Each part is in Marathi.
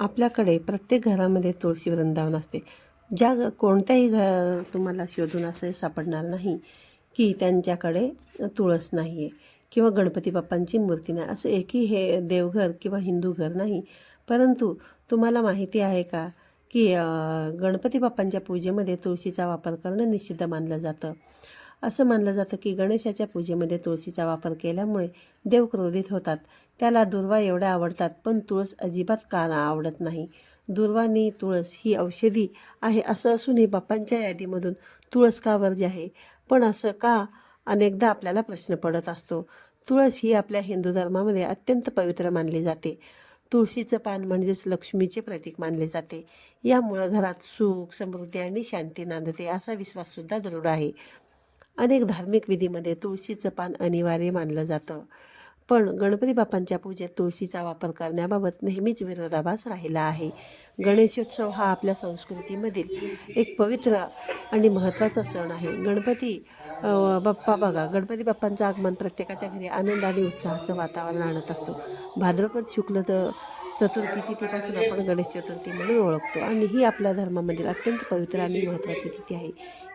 आपल्याकडे प्रत्येक घरामध्ये तुळशी वृंदावन असते. ज्या घ- कोणत्याही घर तुम्हाला शोधून असं सापडणार नाही की त्यांच्याकडे तुळस नाही आहे किंवा गणपती बाप्पांची मूर्ती नाही. असं एकही हे देवघर किंवा हिंदू घर नाही. परंतु तुम्हाला माहिती आहे का की गणपती बाप्पांच्या पूजेमध्ये तुळशीचा वापर करणं निषिद्ध मानलं जातं. असं मानलं जातं की गणेशाच्या पूजेमध्ये तुळशीचा वापर केल्यामुळे देव क्रोधित होतात. त्याला दुर्वा एवढ्या आवडतात पण तुळस अजिबात का आवडत नाही. दुर्वानी तुळस ही औषधी आहे असं असूनही बाप्पांच्या यादीमधून तुळस का वर्ज आहे? पण असं का? अनेकदा आपल्याला प्रश्न पडत असतो. तुळस ही आपल्या हिंदू धर्मामध्ये अत्यंत पवित्र मानली जाते. तुळशीचं पान म्हणजेच लक्ष्मीचे प्रतीक मानले जाते. यामुळं घरात सुख समृद्धी आणि शांती नांदते असा विश्वाससुद्धा दृढ आहे. अनेक धार्मिक विधीमध्ये तुळशीचं पान अनिवार्य मानलं जातं. पण गणपती बाप्पांच्या पूजेत तुळशीचा वापर करण्याबाबत नेहमीच विरोधाभास राहिला आहे. गणेशोत्सव हा आपल्या संस्कृतीमधील एक पवित्र आणि महत्त्वाचा सण आहे. गणपती बाप्पा बघा गणपती बाप्पांचं आगमन प्रत्येकाच्या घरी आनंद आणि उत्साहाचं वातावरण आणत असतो. भाद्रपद शुक्ल तर चतुर्थी तिथीपासून आपण गणेश चतुर्थी म्हणून ओळखतो. आणि ही आपल्या धर्मामधील अत्यंत पवित्र आणि महत्त्वाची तिथी आहे.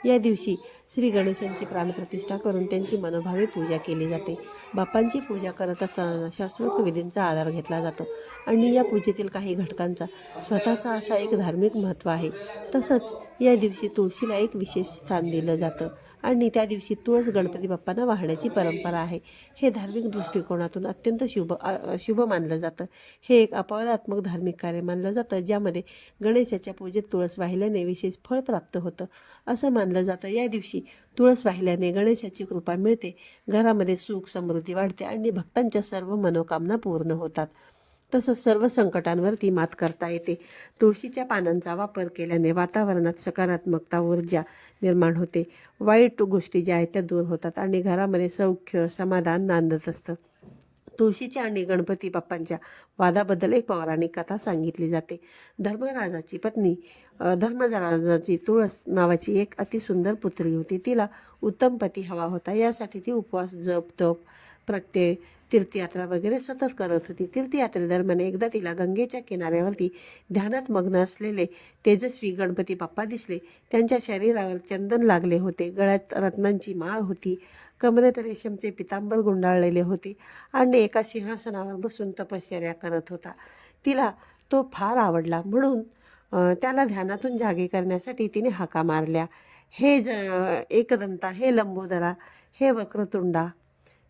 या दिवशी श्री गणेशांची प्राणप्रतिष्ठा करून त्यांची मनोभावे पूजा केली जाते. बापांची पूजा करत असताना शास्त्रोक्त विधींचा आधार घेतला जातो. आणि या पूजेतील काही घटकांचा स्वतःचा असा एक धार्मिक महत्त्व आहे. तसंच या दिवशी तुळशीला एक विशेष स्थान दिलं जातं. आणि त्या दिवशी तुळस गणपती बाप्पांना वाहण्याची परंपरा आहे. हे धार्मिक दृष्टिकोनातून अत्यंत शुभ शुभ मानलं जातं. हे एक अपवादात्मक धार्मिक कार्य मानलं जातं ज्यामध्ये गणेशाच्या पूजेत तुळस वाहिल्याने विशेष फळ प्राप्त होतं. असं मानलं जातं. या दिवशी तुळस वाहिल्याने गणेशाची कृपा मिळते. घरामध्ये सुख समृद्धी वाढते आणि भक्तांच्या सर्व मनोकामना पूर्ण होतात. तसंच सर्व संकटांवरती मात करता येते. तुळशीच्या पानांचा वापर केल्याने वातावरणात सकारात्मकता ऊर्जा निर्माण होते. वाईट गोष्टी ज्या आहेत त्या दूर होतात आणि घरामध्ये सौख्य समाधान नांदत असतं. तुळशीच्या आणि गणपती बाप्पांच्या वादाबद्दल एक पौराणिक कथा सांगितली जाते. धर्मराजाची पत्नी धर्मराजाची तुळस नावाची एक अतिसुंदर पुत्री होती. तिला उत्तम पती हवा होता. यासाठी ती उपवास जप तप प्रत्यय तीर्थयात्रा वगैरे सतत करत होती. तीर्थयात्रेदरम्यान एकदा तिला गंगेच्या किनाऱ्यावरती ध्यानात मग्न असलेले तेजस्वी गणपती बाप्पा दिसले. त्यांच्या शरीरावर चंदन लागले होते. गळ्यात रत्नांची माळ होती. कमरेत रेशमचे पितांबर गुंडाळलेले होते. आणि एका सिंहासनावर बसून तपश्चर्या करत होता. तिला तो फार आवडला. म्हणून त्याला ध्यानातून जागे करण्यासाठी तिने हाका मारल्या. हे ज एकदंता हे लंबोदरा हे वक्रतुंडा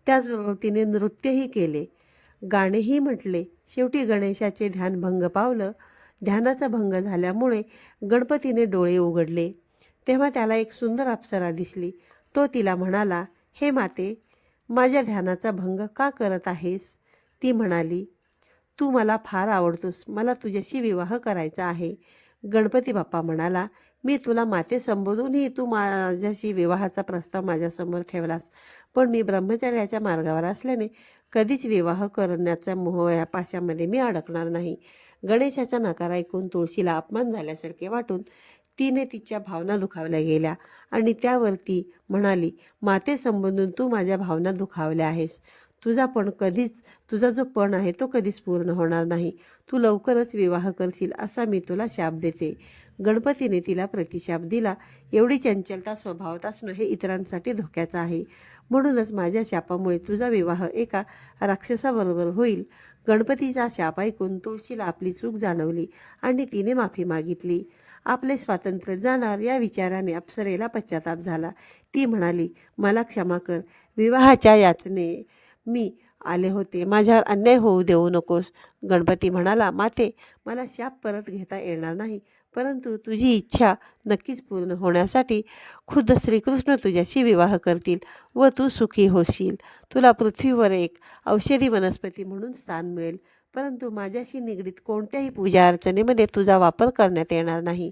त्याचबरोबर तिने नृत्यही केले. गाणेही म्हटले. शेवटी गणेशाचे ध्यान भंग पावलं. ध्यानाचा भंग झाल्यामुळे गणपतीने डोळे उघडले. तेव्हा त्याला एक सुंदर अप्सरा दिसली. तो तिला म्हणाला हे माते माझ्या ध्यानाचा भंग का करत आहेस? ती म्हणाली तू मला फार आवडतोस. मला तुझ्याशी विवाह करायचा आहे. गणपती बाप्पा म्हणाला मी तुला माते संबोधूनही तू माझ्याशी विवाहाचा प्रस्ताव माझ्यासमोर ठेवलास पण मी ब्रह्मचर्याच्या मार्गावर असल्याने कधीच विवाह करण्याच्या मोह या पाशामध्ये मी अडकणार नाही. गणेशाचा नकार ऐकून तुळशीला अपमान झाल्यासारखे वाटून तिने तिच्या भावना दुखावल्या गेल्या आणि त्यावरती म्हणाली माते संबंधून तू माझ्या भावना दुखावल्या आहेस. तुझा पण कधीच तुझा जो पण आहे तो कधीच पूर्ण होणार नाही. तू लवकरच विवाह करशील असा मी तुला शाप देते. गणपतीने तिला प्रतिशाप दिला. एवढी चंचलता स्वभावात असणं हे इतरांसाठी धोक्याचं आहे. म्हणूनच माझ्या शापामुळे तुझा विवाह एका राक्षसाबरोबर होईल. गणपतीचा शाप ऐकून तुळशीला आपली चूक जाणवली आणि तिने माफी मागितली. आपले स्वातंत्र्य जाणार या विचाराने अप्सरेला पश्चाताप झाला. ती म्हणाली मला क्षमा कर. विवाहाच्या याचने मी आले होते. माझ्यावर अन्याय होऊ देऊ नकोस गणपती म्हणाला. माते मला शाप परत घेता येणार नाही परंतु तुझी इच्छा नक्कीच पूर्ण होण्यासाठी खुद्द श्रीकृष्ण तुझ्याशी विवाह करतील व तू सुखी होशील. तुला पृथ्वीवर एक औषधी वनस्पती म्हणून स्थान मिळेल. परंतु माझ्याशी निगडीत कोणत्याही पूजा अर्चनेमध्ये तुझा वापर करण्यात येणार नाही.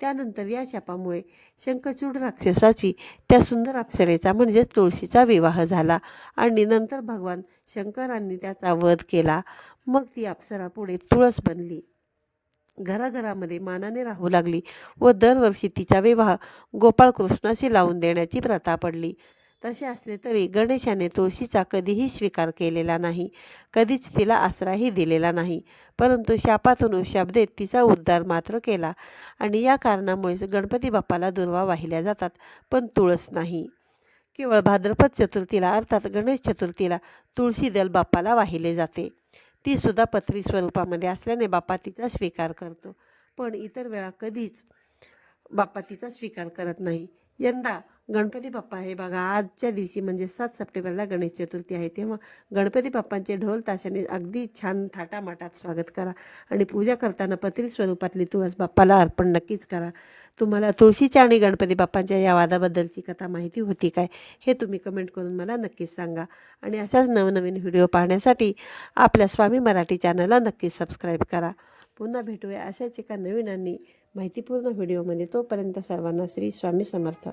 त्यानंतर या शापामुळे शंखचूड राक्षसाची त्या सुंदर अप्सरेचा म्हणजे तुळशीचा विवाह झाला आणि नंतर भगवान शंकरांनी त्याचा वध केला. मग ती अप्सरा पुढे तुळस बनली. घराघरामध्ये मानाने राहू लागली व दरवर्षी तिचा विवाह गोपाळकृष्णाशी लावून देण्याची प्रथा पडली. तसे असले तरी गणेशाने तुळशीचा कधीही स्वीकार केलेला नाही. कधीच तिला आसराही दिलेला नाही. परंतु शापातून शब्देत तिचा उद्धार मात्र केला आणि या कारणामुळेच गणपती बाप्पाला दुर्वा वाहिल्या जातात पण तुळस नाही. केवळ भाद्रपद चतुर्थीला अर्थात गणेश चतुर्थीला तुळशीदल बाप्पाला वाहिले जाते. ती सुद्धा पत्री स्वरूपामध्ये असल्याने बाप्पा तिचा स्वीकार करतो पण इतर वेळा कधीच बाप्पा तिचा स्वीकार करत नाही. यंदा गणपती बाप्पा हे बघा आजच्या दिवशी म्हणजे सात सप्टेंबरला गणेश चतुर्थी आहे. तेव्हा गणपती बाप्पांचे ढोल ताशाने अगदी छान थाटामाटात स्वागत करा आणि पूजा करताना पत्री स्वरूपातली तुळस बाप्पाला अर्पण नक्कीच करा. तुम्हाला तुळशीच्या आणि गणपती बाप्पांच्या या वादाबद्दलची कथा माहिती होती काय हे तुम्ही कमेंट करून मला नक्कीच सांगा. आणि अशाच नवनवीन व्हिडिओ पाहण्यासाठी आपल्या स्वामी मराठी चॅनलला नक्कीच सबस्क्राईब करा. पुन्हा भेटूया अशाच एका नवीन आणि माहितीपूर्ण व्हिडिओमध्ये तोपर्यंत सर्वांना श्री स्वामी समर्थ.